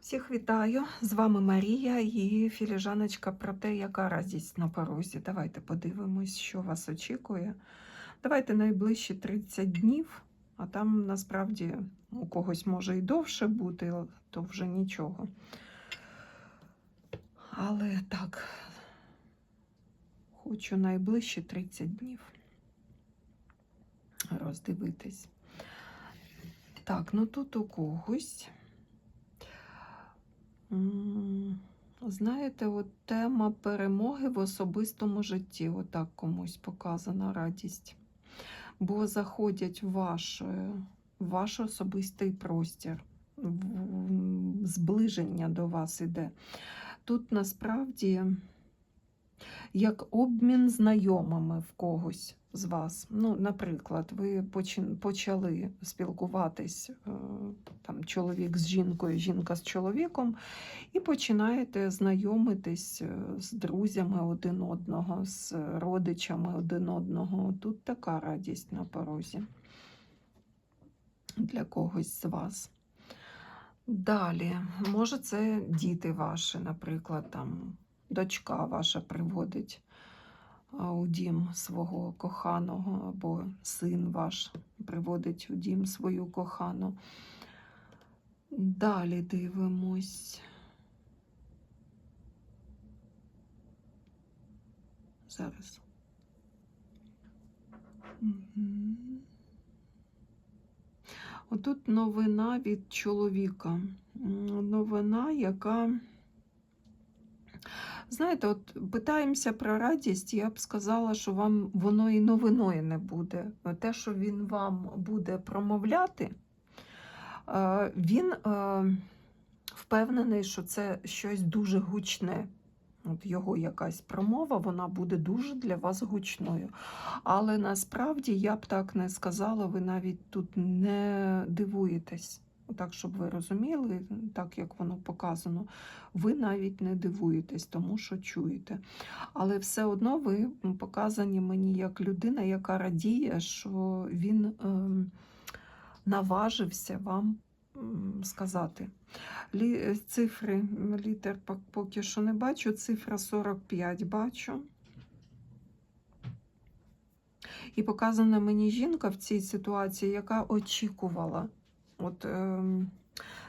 Всіх вітаю! З вами Марія і філіжаночка про те, яка радість на порозі. Давайте подивимось, що вас очікує. Давайте найближчі 30 днів, а там насправді у когось може і довше бути, то вже нічого. Але так, хочу найближчі 30 днів роздивитись. Так, ну тут у когось. Знаєте, от тема перемоги в особистому житті, отак комусь показана радість. Бо заходять в ваш, в ваш особистий простір, зближення до вас іде. Тут насправді як обмін знайомими в когось з вас. Ну, наприклад, ви почали спілкуватись е, там, чоловік з жінкою, жінка з чоловіком, і починаєте знайомитись е, з друзями один одного, з родичами один одного. Тут така радість на порозі для когось з вас. Далі, може, це діти ваші, наприклад, там дочка ваша приводить у дім свого коханого, або син ваш приводить у дім свою кохану. Далі дивимось. Зараз. Мгм. Отут новина від чоловіка. Новина, яка. Знаєте, от питаємося про радість, я б сказала, що вам воно і новиною не буде. Те, що він вам буде промовляти, е, він е, впевнений, що це щось дуже гучне. От його якась промова, вона буде дуже для вас гучною. Але насправді я б так не сказала, ви навіть тут не дивуєтесь. Так, щоб ви розуміли, так як воно показано, ви навіть не дивуєтесь, тому що чуєте. Але все одно ви показані мені як людина, яка радіє, що він ем, наважився вам сказати. Лі, цифри літер поки що не бачу, цифра 45 бачу. І показана мені жінка в цій ситуації, яка очікувала. От, ем,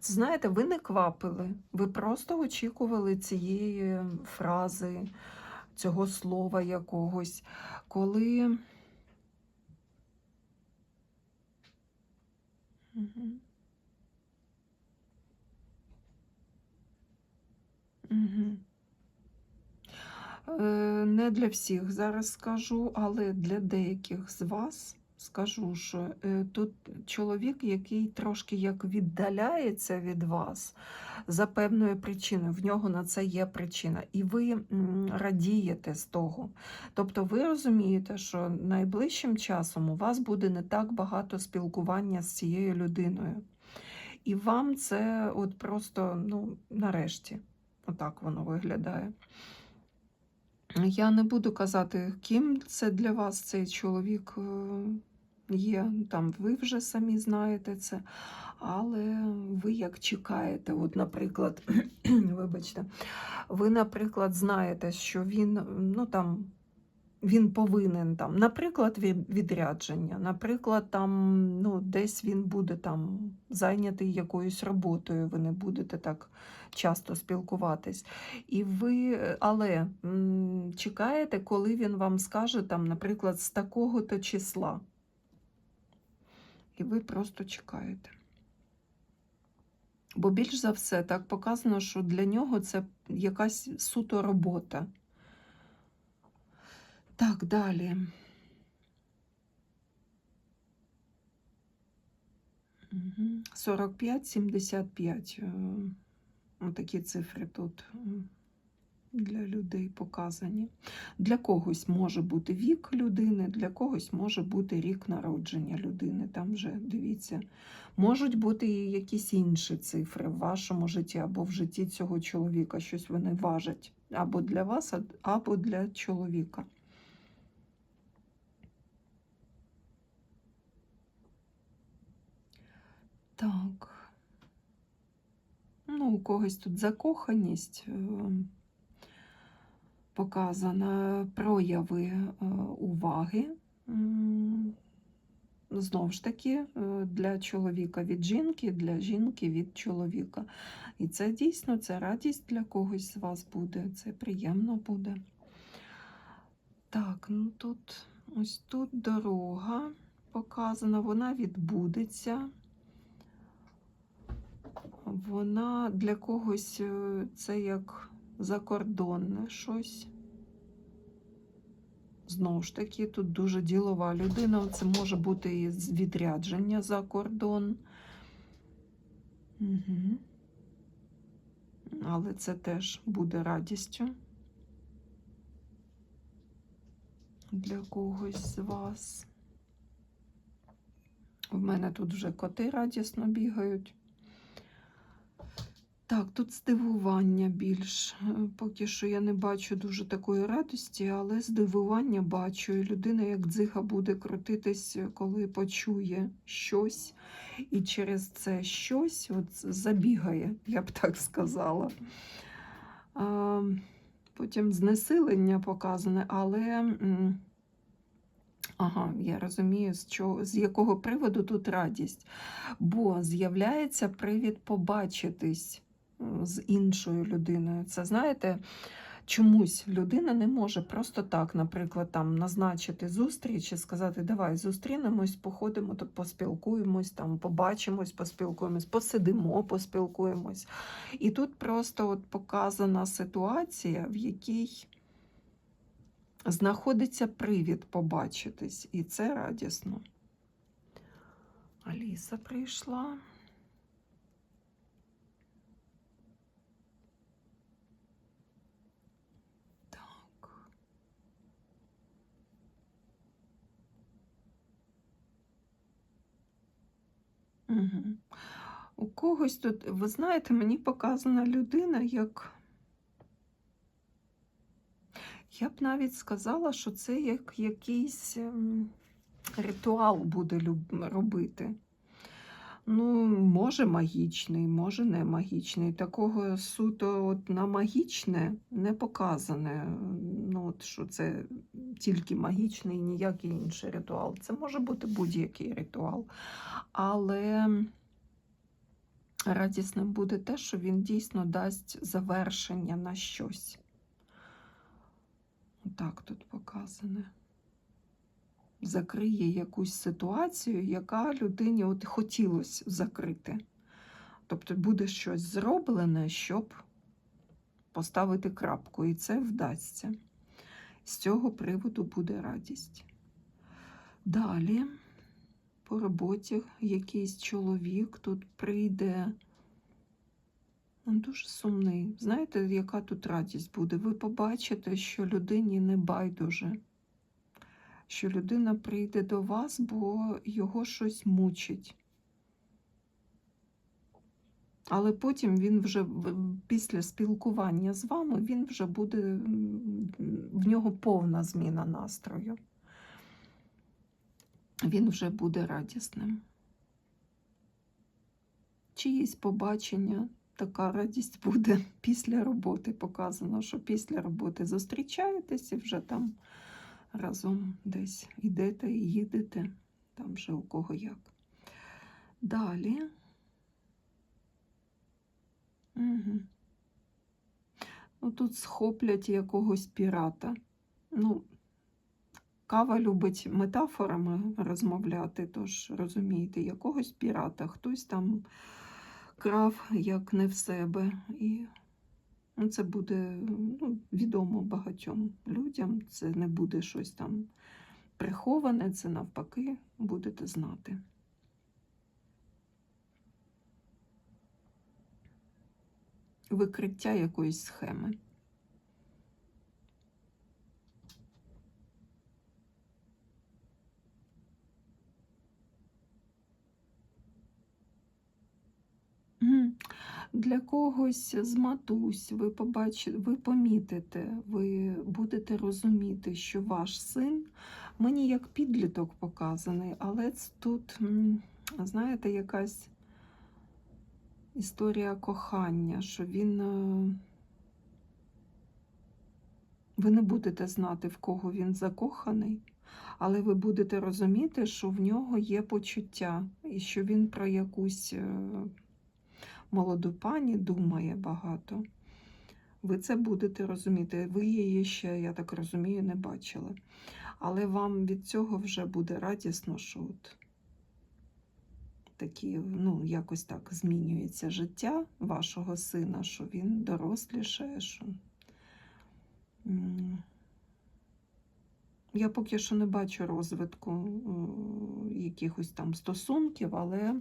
знаєте, ви не квапили, ви просто очікували цієї фрази, цього слова якогось, коли. Мгм. Е, Не для всіх зараз скажу, але для деяких з вас скажу, що е, тут чоловік, який трошки як віддаляється від вас за певною причиною. В нього на це є причина. І ви радієте з того. Тобто ви розумієте, що найближчим часом у вас буде не так багато спілкування з цією людиною. І вам це от просто, ну, нарешті, отак воно виглядає. Я не буду казати, ким це для вас цей чоловік е, є. Там ви вже самі знаєте це. Але ви як чекаєте, от, наприклад, вибачте, ви, наприклад, знаєте, що він, ну там. Він повинен там, наприклад, відрядження, наприклад, там ну, десь він буде там зайнятий якоюсь роботою, ви не будете так часто спілкуватись. І ви, але м, чекаєте, коли він вам скаже, там, наприклад, з такого-то числа. І ви просто чекаєте. Бо більш за все так показано, що для нього це якась суто робота. Так, далі. Мгм. 45-75. е, Такі цифри тут для людей показані. Для когось може бути вік людини, для когось може бути рік народження людини. Там вже дивіться, можуть бути і якісь інші цифри в вашому житті або в житті цього чоловіка. Щось вони важать або для вас, або для чоловіка. Так. Ну, у когось тут закоханість е, показана, прояви е, уваги. Знову ж таки, е, для чоловіка від жінки, для жінки від чоловіка. І це дійсно це радість для когось з вас буде, це приємно буде. Так, ну тут ось тут дорога показана, вона відбудеться. Вона для когось е, це як закордонне щось. Знову ж таки, тут дуже ділова людина. Це може бути і відрядження за кордон. Угу. Але це теж буде радістю для когось з вас. В мене тут вже коти радісно бігають. Так, тут здивування більш. Поки що я не бачу дуже такої радості, але здивування бачу. І людина, як дзига, буде крутитись, коли почує щось, і через це щось от забігає, я б так сказала. А, потім знесилення показане, але. Ага, я розумію, з, чого, з якого приводу тут радість. Бо з'являється привід побачитись з іншою людиною. Це знаєте, чомусь людина не може просто так, наприклад, там назначити зустріч і сказати, давай зустрінемось, походимо, то поспілкуємось, там побачимось, поспілкуємось, посидимо, поспілкуємось. І тут просто от показана ситуація, в якій знаходиться привід побачитись, і це радісно. Аліса прийшла. Угу. У когось тут, ви знаєте, мені показана людина як. Я б навіть сказала, що це як якийсь ем, ритуал буде люб- робити. Ну, може магічний, може не магічний. Такого суто от на магічне не показане. Ну, от, що це тільки магічний, ніякий інший ритуал. Це може бути будь-який ритуал. Але радісним буде те, що він дійсно дасть завершення на щось. Так тут показане. Закриє якусь ситуацію, яка людині от хотілося закрити. Тобто буде щось зроблене, щоб поставити крапку, і це вдасться. З цього приводу буде радість. Далі, по роботі, якийсь чоловік тут прийде. Він дуже сумний. Знаєте, яка тут радість буде? Ви побачите, що людині не байдуже, що людина прийде до вас, бо його щось мучить. Але потім він вже після спілкування з вами він вже буде в нього повна зміна настрою. Він вже буде радісним. Чиїсь побачення така радість буде після роботи. Показано, що після роботи зустрічаєтесь і вже там разом десь йдете і їдете, там вже у кого як. Далі. Угу. Ну, тут схоплять якогось пірата. Ну, Кава любить метафорами розмовляти, тож розумієте, якогось пірата, хтось там крав як не в себе. І це буде ну, відомо багатьом людям. Це не буде щось там приховане, це навпаки будете знати. Викриття якоїсь схеми. Для когось з матусь ви побачите, ви помітите, ви будете розуміти, що ваш син мені як підліток показаний, але ц- тут, знаєте, якась історія кохання, що він. е, Ви не будете знати, в кого він закоханий, але ви будете розуміти, що в нього є почуття, і що він про якусь е, молоду пані думає багато. Ви це будете розуміти. Ви її ще, я так розумію, не бачили. Але вам від цього вже буде радісно, що от такі, ну, якось так змінюється життя вашого сина, що він дорослішає. Що... Я поки що не бачу розвитку е, якихось там стосунків, але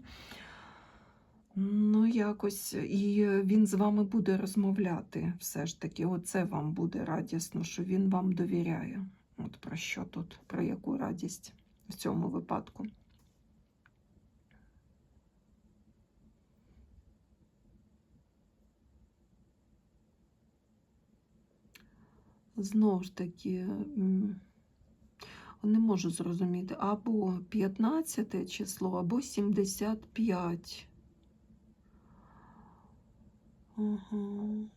ну, якось і він з вами буде розмовляти все ж таки. Оце вам буде радісно, що він вам довіряє. От про що тут, про яку радість в цьому випадку. Знову ж таки, не можу зрозуміти, або 15 число, або 75. Ну,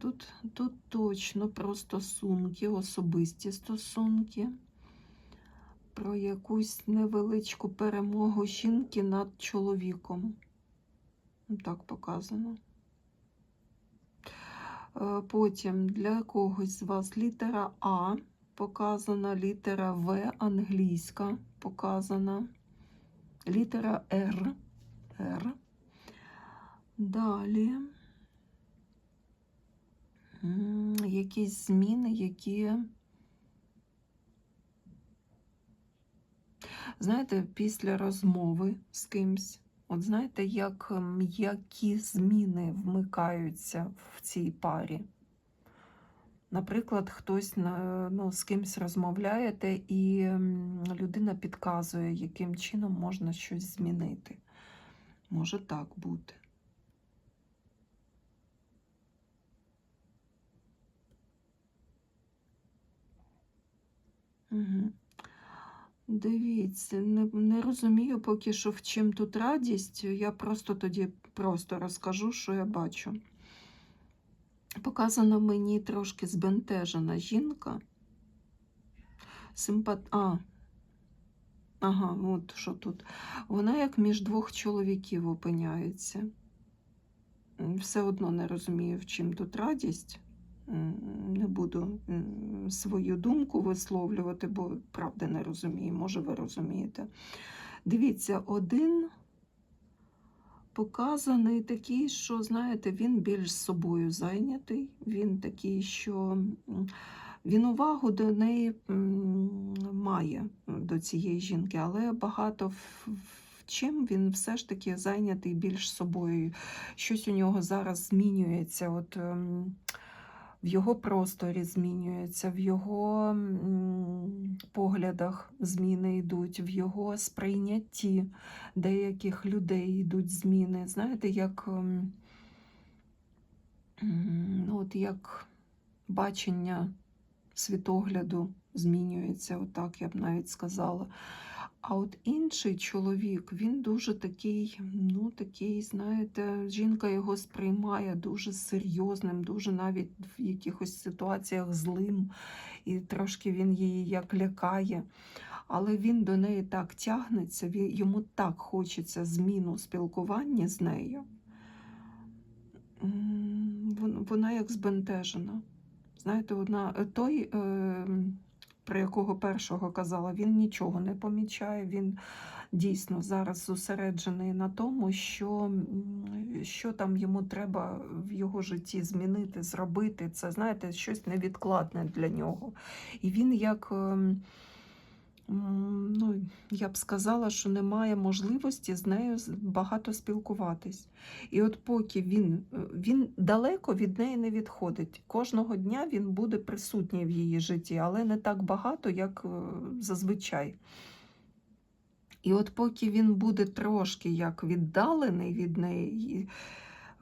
Тут, тут точно про стосунки, особисті стосунки, про якусь невеличку перемогу жінки над чоловіком. Ну, Так показано. Е, Потім для когось з вас літера А показана, літера В англійська показана, літера Р. Р. Далі якісь зміни, які, знаєте, після розмови з кимсь, от знаєте, як м'які зміни вмикаються в цій парі. Наприклад, хтось ну, з кимсь розмовляєте, і людина підказує, яким чином можна щось змінити. Може так бути. Дивіться, не, не розумію поки що, в чим тут радість. Я просто тоді просто розкажу, що я бачу. Показана мені трошки збентежена жінка. Симпат... А, ага, от що тут. Вона як між двох чоловіків опиняється. Все одно не розумію, в чим тут радість. Не буду свою думку висловлювати, бо правда не розумію. Може, ви розумієте. Дивіться, один показаний такий, що, знаєте, він більш собою зайнятий. Він такий, що він увагу до неї має до цієї жінки, але багато в чим він все ж таки зайнятий більш собою. Щось у нього зараз змінюється. От, ем, в його просторі змінюється, в його поглядах зміни йдуть, в його сприйнятті деяких людей йдуть зміни. Знаєте, як, ну, от як бачення світогляду змінюється, отак я б навіть сказала. А от інший чоловік, він дуже такий, ну такий, знаєте, жінка його сприймає дуже серйозним, дуже навіть в якихось ситуаціях злим, і трошки він її як лякає. Але він до неї так тягнеться, він, йому так хочеться зміну спілкування з нею. Вона як збентежена. Знаєте, одна той. Е, про якого першого казала, він нічого не помічає. Він дійсно зараз зосереджений на тому, що, що там йому треба в його житті змінити, зробити. Це, знаєте, щось невідкладне для нього. І він як. Ну, я б сказала, що немає можливості з нею багато спілкуватись. І от поки він, е, він далеко від неї не відходить. Кожного дня він буде присутній в її житті, але не так багато, як е, зазвичай. І от поки він буде трошки як віддалений від неї,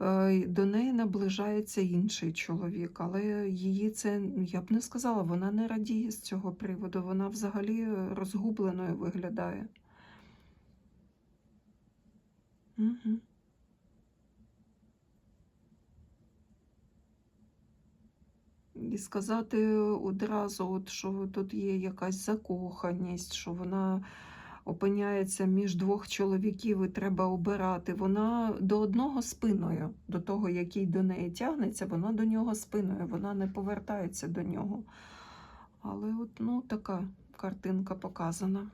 Е, до неї наближається інший чоловік, але її це я б не сказала, вона не радіє з цього приводу, вона взагалі е, розгубленою виглядає. Угу. І сказати е, одразу, от, що тут є якась закоханість, що вона опиняється між двох чоловіків і треба обирати. Вона до одного спиною, до того, який до неї тягнеться, вона до нього спиною, вона не повертається до нього. Але от ну, така картинка показана.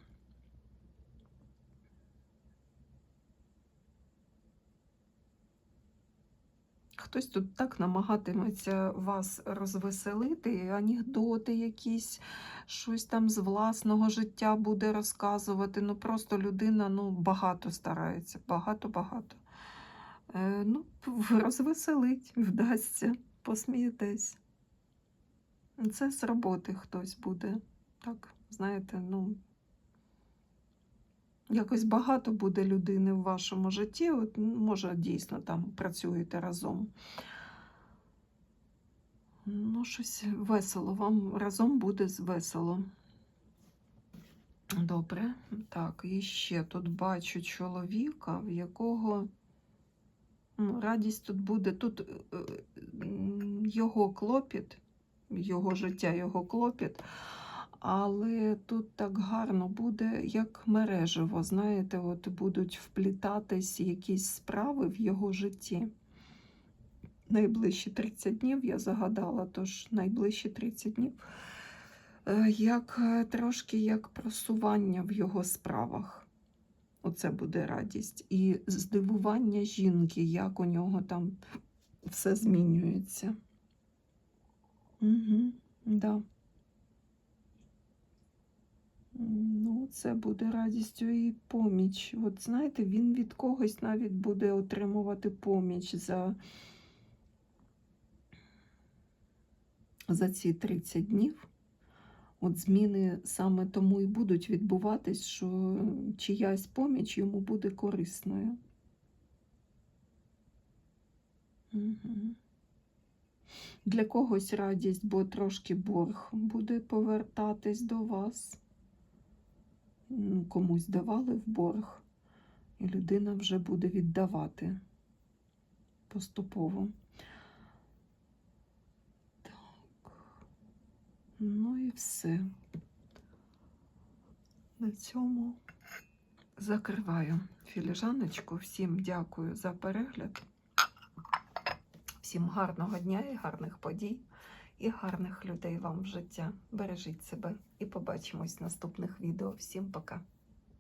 Хтось тут так намагатиметься вас розвеселити, анекдоти якісь, щось там з власного життя буде розказувати. Ну просто людина ну, багато старається, багато-багато. Е, ну, розвеселить, вдасться, посмієтесь. Це з роботи хтось буде. Так, знаєте, ну. Якось багато буде людини в вашому житті. От, ну, може, дійсно там працюєте разом. Ну, щось весело. Вам разом буде весело. Добре. Так, і ще тут бачу чоловіка, в якого ну, радість тут буде. Тут е, е, його клопіт, його життя, його клопіт. Але тут так гарно буде, як мережево. Знаєте, от будуть вплітатись якісь справи в його житті. Найближчі 30 днів я загадала, тож найближчі 30 днів. Е, Як е, трошки як просування в його справах. Оце буде радість. І здивування жінки, як у нього там все змінюється. Угу, да. Ну, це буде радістю і поміч. От знаєте, він від когось навіть буде отримувати поміч за, за ці 30 днів. От зміни саме тому і будуть відбуватись, що чиясь поміч йому буде корисною. Угу. Для когось радість, бо трошки борг буде повертатись до вас. М, Комусь давали в борг, і людина вже буде віддавати поступово. Так. Ну і все. На цьому закриваю філіжаночку. Всім дякую за перегляд. Всім гарного дня і гарних подій, і гарних людей вам в життя. Бережіть себе і побачимось в наступних відео. Всім пока!